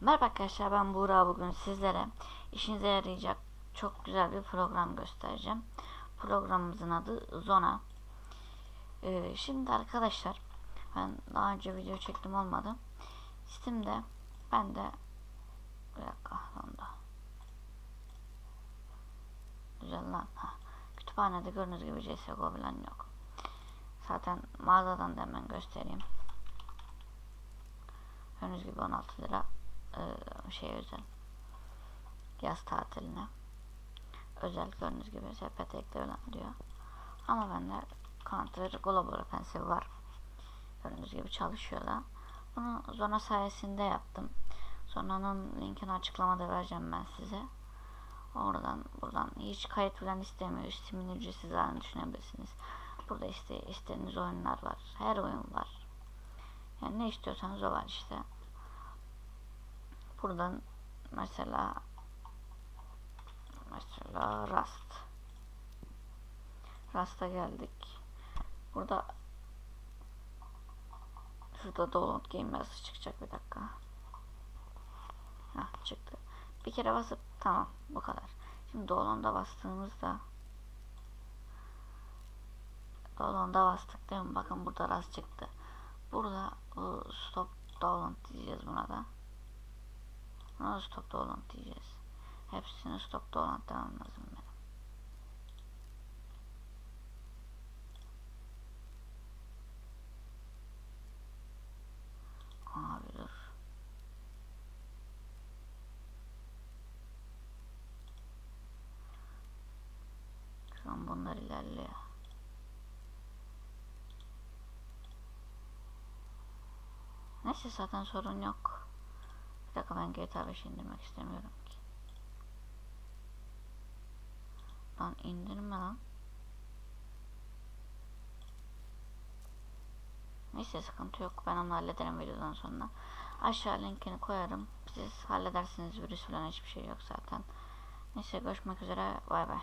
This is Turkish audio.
Merhaba arkadaşlar ben Buğra bugün sizlere işinize yarayacak çok güzel bir program göstereceğim. Programımızın adı Zona. Ee, şimdi arkadaşlar ben daha önce video çektim olmadı. Steam'de ben de bir dakika onda. Güzel lan. Ha. Kütüphanede gördüğünüz gibi CSGO falan yok. Zaten mağazadan da hemen göstereyim. Gördüğünüz gibi 16 lira şey özel yaz tatiline özel gördüğünüz gibi sepet ekle diyor. Ama bende Counter Global Offensive var. Gördüğünüz gibi çalışıyor da. Bunu Zona sayesinde yaptım. Zona'nın linkini açıklamada vereceğim ben size. Oradan buradan hiç kayıt falan istemiyor. Steam'in ücretsiz halini düşünebilirsiniz. Burada işte istediğiniz oyunlar var. Her oyun var. Yani ne istiyorsanız o var işte. Buradan mesela mesela Rust. Rust'a geldik. Burada şurada download game yazısı çıkacak bir dakika. Hah çıktı. Bir kere basıp tamam bu kadar. Şimdi download'a bastığımızda download'a bastık değil mi? Bakın burada Rust çıktı. Burada bu stop download diyeceğiz buna da. Da stop download diyeceğiz. Hepsini stop download demem lazım benim. Abi dur. Şu an bunlar ilerliyor. Neyse zaten sorun yok. Bir dakika ben GTA 5 indirmek istemiyorum ki. Lan indirme lan. Neyse sıkıntı yok. Ben onu hallederim videodan sonra. Aşağı linkini koyarım. Siz halledersiniz virüs falan hiçbir şey yok zaten. Neyse görüşmek üzere. Bay bay.